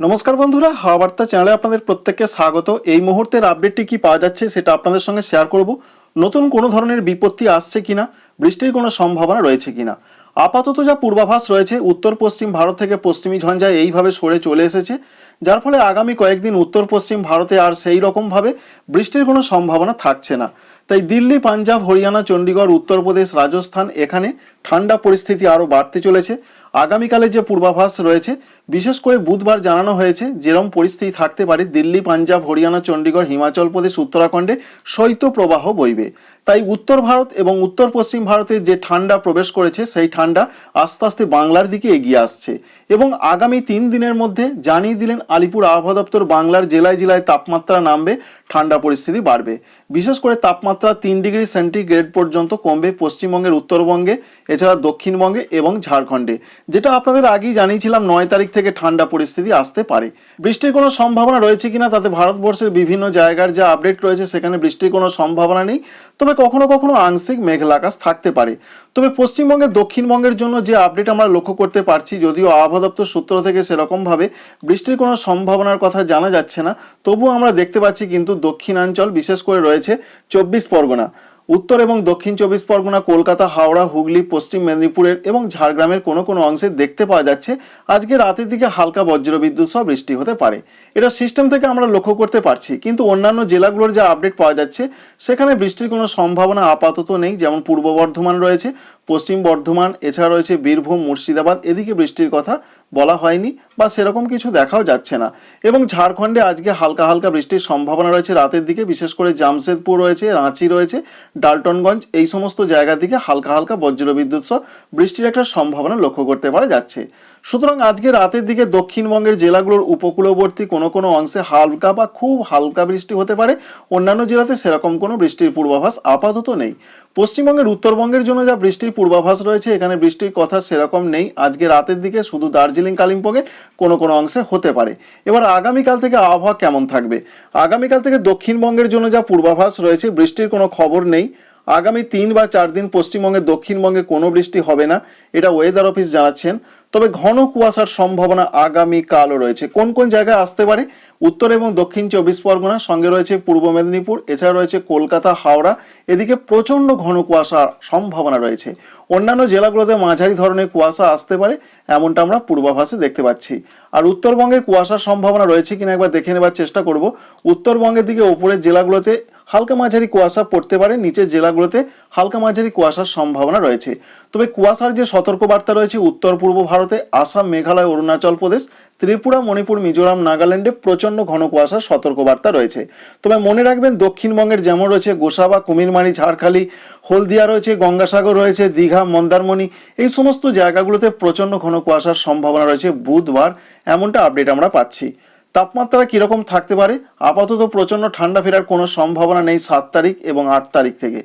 নমস্কার বন্ধুরা হাওয়া বার্তা চ্যানেলে আপনাদের প্রত্যেককে স্বাগত। এই মুহূর্তের আপডেটটি কি পাওয়া যাচ্ছে সেটা আপনাদের সঙ্গে শেয়ার করব। নতুন কোনো ধরনের বিপত্তি আসছে কিনা, বৃষ্টির কোনো সম্ভাবনা রয়েছে কিনা? আপাতত যা পূর্বাভাস রয়েছে, উত্তর পশ্চিম ভারত থেকে পশ্চিমী ঝঞ্ঝা এইভাবে সরে চলে এসেছে, যার ফলে আগামী কয়েকদিন উত্তর পশ্চিম ভারতে আর সেই রকমভাবে বৃষ্টির কোনো সম্ভাবনা থাকছে না। তাই দিল্লি, পাঞ্জাব, হরিয়ানা, চণ্ডীগড়, উত্তরপ্রদেশ, রাজস্থান এখানে ঠান্ডা পরিস্থিতি আরও বাড়তে চলেছে। আগামীকালের যে পূর্বাভাস রয়েছে, বিশেষ করে বুধবার জানানো হয়েছে যেরকম পরিস্থিতি থাকতে পারে, দিল্লি, পাঞ্জাব, হরিয়ানা, চণ্ডীগড়, হিমাচল প্রদেশ, উত্তরাখণ্ডে শৈত্যপ্রবাহ বইবে। তাই উত্তর ভারত এবং উত্তর পশ্চিম ভারতের যে ঠান্ডা প্রবেশ করেছে, সেই ঠান্ডা আস্তে আস্তে বাংলার দিকে এগিয়ে আসছে। এবং আগামী তিন দিনের মধ্যে জানিয়ে দিলেন আলিপুর আবহাওয়া দপ্তর, বাংলার জেলায় জেলায় তাপমাত্রা নামবে, ঠান্ডা পরিস্থিতি বাড়বে। বিশেষ করে তাপমাত্রা তিন ডিগ্রি সেন্টিগ্রেড পর্যন্ত কমবে পশ্চিমবঙ্গের উত্তরবঙ্গে, এছাড়া দক্ষিণবঙ্গে এবং ঝাড়খণ্ডে। যেটা আপনাদের আগেই জানিয়েছিলাম, নয় তারিখ থেকে ঠান্ডা পরিস্থিতি আসতে পারে। বৃষ্টির কোনো সম্ভাবনা রয়েছে কিনা, তাতে ভারতবর্ষের বিভিন্ন জায়গার যে আপডেট রয়েছে, সেখানে বৃষ্টির কোনো সম্ভাবনা নেই। তবে কখনো কখনো আংশিক মেঘলা আকাশ থাকতে পারে। তবে পশ্চিমবঙ্গের দক্ষিণবঙ্গের জন্য যে আপডেট আমরা লক্ষ্য করতে পারছি, যদিও আবহাওয়া দপ্তর সূত্র থেকে সেরকমভাবে বৃষ্টির কোনো সম্ভাবনার কথা জানা যাচ্ছে না, তবুও আমরা দেখতে পাচ্ছি কিন্তু দক্ষিণাঞ্চল বিশেষ করে রয়েছে চব্বিশ পরগনা। উত্তর এবং দক্ষিণ চব্বিশ পরগনা, কলকাতা, হাওড়া, হুগলি, পশ্চিম মেদিনীপুরের এবং ঝাড়গ্রামের কোনো কোনো অংশে দেখতে পাওয়া যাচ্ছে আজকে রাতের দিকে হালকা বজ্রবিদ্যুৎ সহ বৃষ্টি হতে পারে। এটা সিস্টেম থেকে আমরা লক্ষ্য করতে পারছি, কিন্তু অন্যান্য জেলাগুলোর যে আপডেট পাওয়া যাচ্ছে, সেখানে বৃষ্টির কোনো সম্ভাবনা আপাতত নেই, যেমন পূর্ব বর্ধমান রয়েছে। পশ্চিম বর্ধমান, এছাড়া রয়েছে বীরভূম, মুর্শিদাবাদ, এদিকে বৃষ্টির কথা বলা হয়নি বা সেরকম কিছু দেখাও যাচ্ছে না। এবং ঝাড়খণ্ডে আজকে হালকা হালকা বৃষ্টির সম্ভাবনা রয়েছে রাতের দিকে, বিশেষ করে জামশেদপুর রয়েছে, রাঁচি রয়েছে, ডালটনগঞ্জ, এই সমস্ত জায়গা দিকে হালকা হালকা বজ্রবিদ্যুৎ সহ বৃষ্টির একটা সম্ভাবনা লক্ষ্য করতে পারা যাচ্ছে। সুতরাং আজকে রাতের দিকে দক্ষিণবঙ্গের জেলাগুলোর উপকূলবর্তী কোনো কোনো অংশে হালকা বা খুব হালকা বৃষ্টি হতে পারে, অন্যান্য জেলাতে সেরকম কোনো বৃষ্টির পূর্বাভাস আপাতত নেই। পশ্চিমবঙ্গের উত্তরবঙ্গের জন্য যা বৃষ্টির পূর্বাভাস রয়েছে, এখানে বৃষ্টির কথা সেরকম নেই। আজকে রাতের দিকে শুধু দার্জিলিং, কালিম্পংয়ে কোনো কোনো অংশে হতে পারে। এবার আগামীকাল থেকে আবহাওয়া কেমন থাকবে? আগামীকাল থেকে দক্ষিণবঙ্গের জন্য যা পূর্বাভাস রয়েছে, বৃষ্টির কোনো খবর নেই। আগামী তিন বা চার দিন পশ্চিমবঙ্গে, দক্ষিণবঙ্গে কোনো বৃষ্টি হবে না, এটা ওয়েদার অফিস জানাচ্ছেন। তবে ঘন কুয়াশার সম্ভাবনা আগামী কালও রয়েছে। কোন কোন জায়গায় আসতে পারে? উত্তর এবং দক্ষিণ চব্বিশ পরগনা সঙ্গে রয়েছে পূর্ব মেদিনীপুর, এছাড়া রয়েছে কলকাতা, হাওড়া, এদিকে প্রচণ্ড ঘন কুয়াশার সম্ভাবনা রয়েছে। অন্যান্য জেলাগুলোতে মাঝারি ধরনের কুয়াশা আসতে পারে, এমনটা আমরা পূর্বাভাসে দেখতে পাচ্ছি। আর উত্তরবঙ্গে কুয়াশার সম্ভাবনা রয়েছে কিনা একবার দেখে নেবার চেষ্টা করব। উত্তরবঙ্গের দিকে ওপরের জেলাগুলোতে হালকা মাঝারি কুয়াশা পড়তে পারে, নিচের জেলাগুলোতে হালকা মাঝারি কুয়াশার সম্ভাবনা রয়েছে। তবে কুয়াশার যে সতর্কবার্তা রয়েছে উত্তর পূর্ব ভারতে, আসাম, মেঘালয়, অরুণাচল প্রদেশ, ত্রিপুরা, মণিপুর, মিজোরাম, নাগাল্যান্ডে প্রচণ্ড ঘন কুয়াশার সতর্কবার্তা রয়েছে। তবে মনে রাখবেন, দক্ষিণবঙ্গের যেমন রয়েছে গোসাবা, কুমিরমারি, ঝাড়খালি, হলদিয়া রয়েছে, গঙ্গাসাগর রয়েছে, দীঘা, মন্দারমণি, এই সমস্ত জায়গাগুলোতে প্রচণ্ড ঘন কুয়াশার সম্ভাবনা রয়েছে বুধবার। এমনটা আপডেট আমরা পাচ্ছি। তাপমাত্রা কীরকম থাকতে পারে? আপাতত প্রচণ্ড ঠান্ডা ফেরার কোনো সম্ভাবনা নেই সাত তারিখ এবং আট তারিখ থেকে।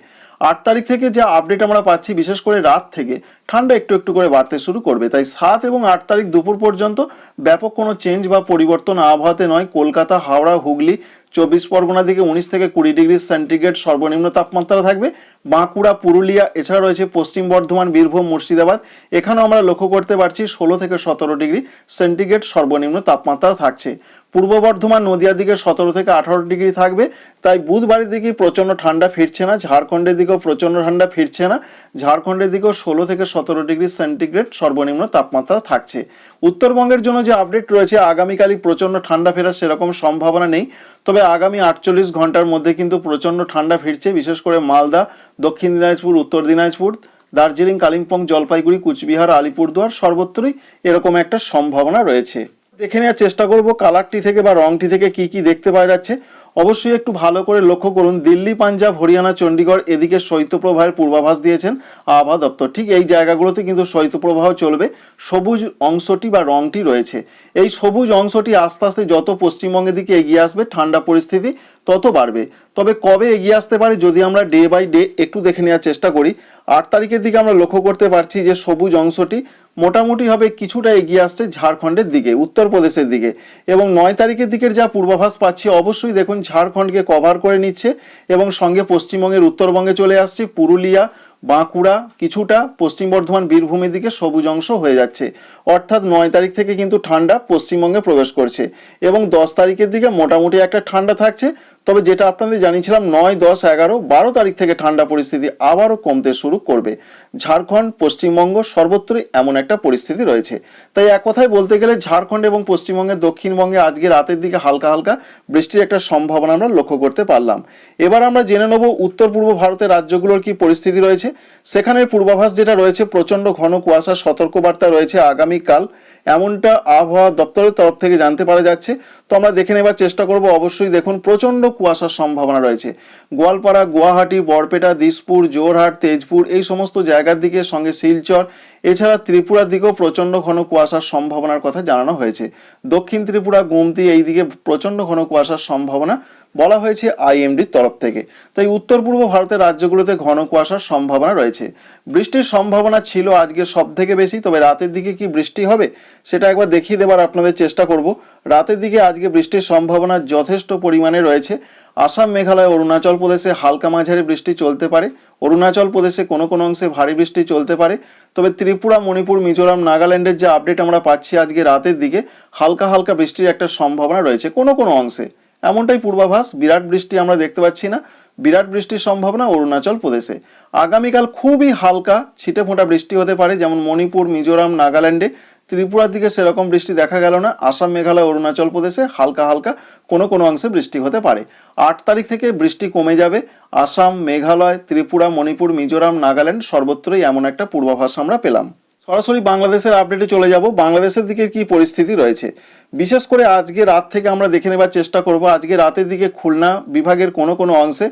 আট তারিখ থেকে যে আপডেট আমরা পাচ্ছি, বিশেষ করে রাত থেকে, ঠান্ডা একটু একটু করে বাড়তে শুরু করবে। তাই সাত এবং আট তারিখ দুপুর পর্যন্ত ব্যাপক কোনো চেঞ্জ বা পরিবর্তন আবহাওয়াতে নয়। কলকাতা, হাওড়া, হুগলি, চব্বিশ পরগনা দিকে উনিশ থেকে কুড়ি ডিগ্রি সেন্টিগ্রেড সর্বনিম্ন তাপমাত্রা থাকবে। বাঁকুড়া, পুরুলিয়া এছাড়া রয়েছে পশ্চিম বর্ধমান, বীরভূম, মুর্শিদাবাদ। এখানেও আমরা লক্ষ্য করতে পারছি ষোলো থেকে সতেরো ডিগ্রি সেন্টিগ্রেড সর্বনিম্ন তাপমাত্রা থাকছে। পূর্ব বর্ধমান নদিয়ার দিকে সতেরো থেকে আঠারো ডিগ্রি থাকবে। তাই বুধবারের দিকে প্রচণ্ড ঠান্ডা ফিরছে না। ঝাড়খণ্ডের দিকেও প্রচণ্ড ঠান্ডা ফিরছে না। ঝাড়খণ্ডের দিকেও ষোলো থেকে সতেরো ডিগ্রি সেন্টিগ্রেড সর্বনিম্ন তাপমাত্রা থাকছে। উত্তরবঙ্গের জন্য যে আপডেট রয়েছে, আগামীকালই প্রচণ্ড ঠান্ডা ফেরার সেরকম সম্ভাবনা নেই। তবে আগামী আটচল্লিশ ঘণ্টার মধ্যে কিন্তু প্রচণ্ড ঠান্ডা ফিরছে, বিশেষ করে মালদা, দক্ষিণ দিনাজপুর, উত্তর দিনাজপুর, দার্জিলিং, কালিম্পং, জলপাইগুড়ি, কুচবিহার, আলিপুরদুয়ার সর্বত্রই এরকম একটা সম্ভাবনা রয়েছে। দেখে নেওয়ার চেষ্টা করব, কালারটি থেকে বা রংটি থেকে কি কি দেখতে পাওয়া যাচ্ছে। অবশ্যই একটু ভালো করে লক্ষ্য করুন, দিল্লি, পাঞ্জাব, হরিয়ানা, চণ্ডীগড়, এদিকে শৈত্যপ্রবাহের পূর্বাভাস দিয়েছেন আবহাওয়া দপ্তর। ঠিক এই জায়গাগুলোতে কিন্তু শৈত্যপ্রবাহ চলবে, সবুজ অংশটি বা রংটি রয়েছে। এই সবুজ অংশটি আস্তে আস্তে যত পশ্চিমবঙ্গের দিকে এগিয়ে আসবে, ঠান্ডা পরিস্থিতি তত বাড়বে। তবে কবে এগিয়ে আসতে পারে, যদি আমরা ডে বাই ডে একটু দেখে নেওয়ার চেষ্টা করি, আট তারিখের দিকে আমরা লক্ষ্য করতে পারছি যে সবুজ অংশটি মোটামুটিভাবে কিছুটা এগিয়ে আসছে ঝাড়খণ্ডের দিকে, উত্তরপ্রদেশের দিকে। এবং নয় তারিখের দিকের যা পূর্বাভাস পাচ্ছি, অবশ্যই দেখুন ঝাড়খণ্ডকে কভার করে নিচ্ছে এবং সঙ্গে পশ্চিমবঙ্গের উত্তরবঙ্গে চলে আসছে, পুরুলিয়া বাঁকুড়া কিছুটা পশ্চিম বর্ধমান বীরভূমের দিকে সবুজ অংশ হয়ে যাচ্ছে। অর্থাৎ নয় তারিখ থেকে কিন্তু ঠান্ডা পশ্চিমবঙ্গে প্রবেশ করছে এবং দশ তারিখের দিকে মোটামুটি একটা ঠান্ডা থাকছে। তবে যেটা আপনাদের জানিয়েছিলাম, নয়, দশ, এগারো, বারো তারিখ থেকে ঠান্ডা পরিস্থিতি আবারও কমতে শুরু করবে। ঝাড়খণ্ড, পশ্চিমবঙ্গ সর্বত্রই এমন একটা পরিস্থিতি রয়েছে। তাই এক কথায় বলতে গেলে ঝাড়খণ্ড এবং পশ্চিমবঙ্গের দক্ষিণবঙ্গে আজকে রাতের দিকে হালকা হালকা বৃষ্টির একটা সম্ভাবনা আমরা লক্ষ্য করতে পারলাম। এবার আমরা জেনে নেব উত্তর পূর্ব ভারতের রাজ্যগুলোর কি পরিস্থিতি রয়েছে। সেখানের পূর্বাভাস যেটা রয়েছে প্রচণ্ড ঘন কুয়াশার সতর্কবার্তা রয়েছে আগামীকাল। এমনটা আবহাওয়া দপ্তরের তরফ থেকে জানতে পারা যাচ্ছে। তো আমরা দেখে নেবার চেষ্টা করব। অবশ্যই দেখুন প্রচণ্ড কুয়াশার সম্ভাবনা রয়েছে। গোয়ালপাড়া, গুয়াহাটি, বরপেটা, দিসপুর, জোরহাট, তেজপুর এই সমস্ত জায়গার দিকে সঙ্গে শিলচর। এছাড়া ত্রিপুরার দিকেও প্রচণ্ড ঘন কুয়াশার সম্ভাবনার কথা জানানো হয়েছে। দক্ষিণ ত্রিপুরা, গুমতি এই দিকে প্রচণ্ড ঘন কুয়াশার সম্ভাবনা বলা হয়েছে আইএমডির তরফ থেকে। তাই উত্তর পূর্ব ভারতের রাজ্যগুলোতে ঘন কুয়াশার সম্ভাবনা রয়েছে। বৃষ্টির সম্ভাবনা ছিল আজকে সব থেকে বেশি, তবে রাতের দিকে কি বৃষ্টি হবে, সেটা একবার দেখিয়ে দেবার আপনাদের চেষ্টা করব। রাতের দিকে আজকে বৃষ্টির সম্ভাবনা যথেষ্ট পরিমাণে রয়েছে। আসাম, মেঘালয়, অরুণাচল প্রদেশে হালকা মাঝারি বৃষ্টি চলতে পারে। অরুণাচল প্রদেশে কোনো কোনো অংশে ভারী বৃষ্টি চলতে পারে। তবে ত্রিপুরা, মণিপুর, মিজোরাম, নাগাল্যান্ডের যে আপডেট আমরা পাচ্ছি আজকে রাতের দিকে, হালকা হালকা বৃষ্টির একটা সম্ভাবনা রয়েছে কোনো কোনো অংশে। এমনটাই পূর্বাভাস, বিরাট বৃষ্টি আমরা দেখতে পাচ্ছি না। বিরাট বৃষ্টির সম্ভাবনা অরুণাচল প্রদেশে। আগামীকাল খুবই হালকা ছিটে ফোঁটা বৃষ্টি হতে পারে, যেমন মণিপুর, মিজোরাম, নাগাল্যান্ডে। ত্রিপুরার দিকে সেরকম বৃষ্টি দেখা গেল না। আসাম, মেঘালয়, অরুণাচল প্রদেশে হালকা হালকা কোনো কোনো অংশে বৃষ্টি হতে পারে। আট তারিখ থেকে বৃষ্টি কমে যাবে। আসাম, মেঘালয়, ত্রিপুরা, মণিপুর, মিজোরাম, নাগাল্যান্ড সর্বত্রই এমন একটা পূর্বাভাস আমরা পেলাম। সরাসরি বাংলাদেশের আপডেটে চলে যাব। বাংলাদেশের দিকে কি পরিস্থিতি রয়েছে? বিশেষ করে আজকে রাত থেকে আমরা দেখে নেবার চেষ্টা করব। আজকে রাতের দিকে খুলনা বিভাগের কোনো কোনো অংশে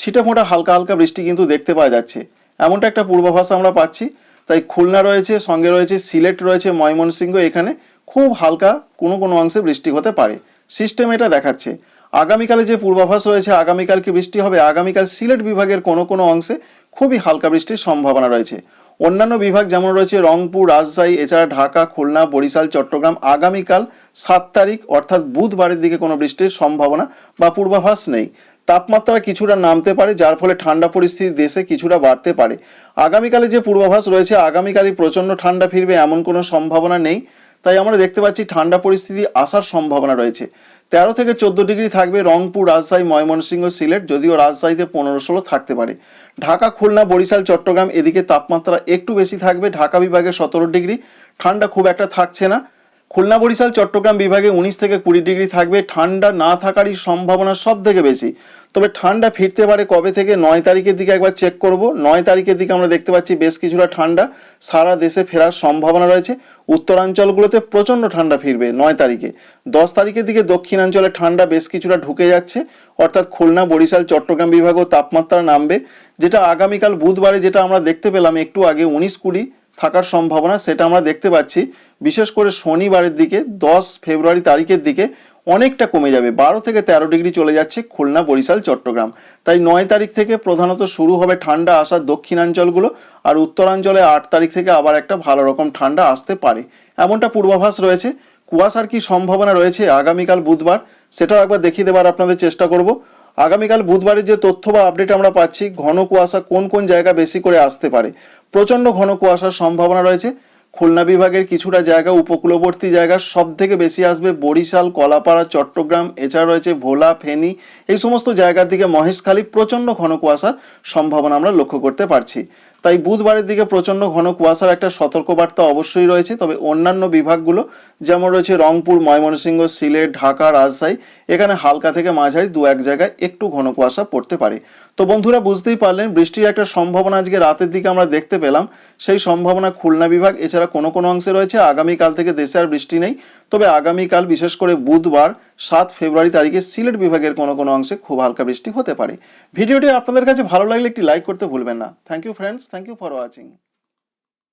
ছিটেফোঁটা হালকা হালকা বৃষ্টি কিন্তু দেখতে পাওয়া যাচ্ছে। এমনটা একটা পূর্বাভাস আমরা পাচ্ছি। তাই খুলনা রয়েছে, সঙ্গে রয়েছে সিলেট, রয়েছে ময়মনসিংহ। এখানে খুব হালকা কোনো কোনো অংশে বৃষ্টি হতে পারে। সিস্টেম এটা দেখাচ্ছে। আগামীকালে যে পূর্বাভাস রয়েছে, আগামীকাল কি বৃষ্টি হবে? আগামীকাল সিলেট বিভাগের কোনো কোনো অংশে খুবই হালকা বৃষ্টির সম্ভাবনা রয়েছে। অন্যান্য বিভাগ যেমন রয়েছে রংপুর, রাজশাহী, এছাড়া ঢাকা, খুলনা, বরিশাল, চট্টগ্রাম, আগামীকাল সাত তারিখ, অর্থাৎ বুধবারের দিকে কোনো বৃষ্টির সম্ভাবনা বা পূর্বাভাস নেই। তাপমাত্রা কিছুটা নামতে পারে, যার ফলে ঠান্ডা পরিস্থিতি দেশে কিছুটা বাড়তে পারে। আগামীকালে যে পূর্বাভাস রয়েছে, আগামীকালই প্রচণ্ড ঠান্ডা ফিরবে এমন কোনো সম্ভাবনা নেই। তাই আমরা দেখতে পাচ্ছি ঠান্ডা পরিস্থিতি আসার সম্ভাবনা রয়েছে। তেরো থেকে চোদ্দ ডিগ্রি থাকবে রংপুর, রাজশাহী, ময়মনসিংহ, সিলেট, যদিও রাজশাহীতে পনেরো ষোলো থাকতে পারে। ঢাকা, খুলনা, বরিশাল, চট্টগ্রাম এদিকে তাপমাত্রা একটু বেশি থাকবে। ঢাকা বিভাগে সতেরো ডিগ্রি। ঠান্ডা খুব একটা থাকছে না। খুলনা বরিশাল, চট্টগ্রাম বিভাগে উনিশ থেকে কুড়ি ডিগ্রি থাকবে। ঠান্ডা না থাকারই সম্ভাবনা সব থেকে বেশি। তবে ঠান্ডা ফিরতে পারে কবে থেকে? নয় তারিখের দিকে একবার চেক করব। নয় তারিখের দিকে আমরা দেখতে পাচ্ছি বেশ কিছুটা ঠান্ডা। সারা দেশে ফেরার সম্ভাবনা রয়েছে। উত্তরাঞ্চলগুলোতে প্রচণ্ড ঠান্ডা ফিরবে নয় তারিখে। দশ তারিখের দিকে দক্ষিণাঞ্চলে ঠান্ডা বেশ কিছুটা ঢুকে যাচ্ছে। অর্থাৎ খুলনা, বরিশাল, চট্টগ্রাম বিভাগেও তাপমাত্রা নামবে। যেটা আগামীকাল বুধবারে যেটা আমরা দেখতে পেলাম একটু আগে, উনিশ কুড়ি থাকার সম্ভাবনা সেটা আমরা দেখতে পাচ্ছি। বিশেষ করে শনিবারের দিকে, দশ ফেব্রুয়ারি তারিখের দিকে অনেকটা কমে যাবে। বারো থেকে তেরো ডিগ্রি চলে যাচ্ছে খুলনা, বরিশাল, চট্টগ্রাম। তাই নয় তারিখ থেকে প্রধানত শুরু হবে ঠান্ডা আসার দক্ষিণাঞ্চলগুলো আর উত্তরাঞ্চলে আট তারিখ থেকে আবার একটা ভালো রকম ঠান্ডা আসতে পারে। এমনটা পূর্বাভাস রয়েছে। কুয়াশার কি সম্ভাবনা রয়েছে আগামীকাল বুধবার, সেটাও একবার দেখিয়ে দেবার আপনাদের চেষ্টা করব। আগামীকাল বুধবারের যে তথ্য বা আপডেট আমরা পাচ্ছি, ঘন কুয়াশা কোন কোন জায়গা বেশি করে আসতে পারে? প্রচণ্ড ঘন কুয়াশার সম্ভাবনা রয়েছে। খুলনা বিভাগের কিছুটা জায়গা, উপকূলবর্তী জায়গা সব থেকে বেশি আসবে বরিশাল, কলাপাড়া, চট্টগ্রাম, এছাড়া রয়েছে ভোলা, ফেনি, এই সমস্ত জায়গার দিকে মহেশখালী। প্রচণ্ড ঘন কুয়াশার সম্ভাবনা আমরা লক্ষ্য করতে পারছি। তাই বুধবারের দিকে প্রচণ্ড ঘন কুয়াশার একটা সতর্কবার্তা অবশ্যই রয়েছে। তবে অন্যান্য বিভাগগুলো, যেমন রয়েছে রংপুর, ময়মনসিংহ, সিলেট, ঢাকা, রাজশাহী, এখানে হালকা থেকে মাঝারি দু এক জায়গায় একটু ঘন কুয়াশা পড়তে পারে। তো বন্ধুরা, বুঝতেই পারলেন, বৃষ্টির একটা সম্ভাবনা আজকে রাতের দিকে আমরা দেখতে পেলাম। সেই সম্ভাবনা খুলনা বিভাগ, এছাড়া কোনো কোনো অংশে রয়েছে। আগামীকাল থেকে দেশে আর বৃষ্টি নেই। তবে আগামীকাল, বিশেষ করে বুধবার, সাত ফেব্রুয়ারি তারিখে সিলেট বিভাগের কোনো কোনো অংশে খুব হালকা বৃষ্টি হতে পারে। ভিডিওটি আপনাদের কাছে ভালো লাগলে একটি লাইক করতে ভুলবেন না। Thank you friends thank you for watching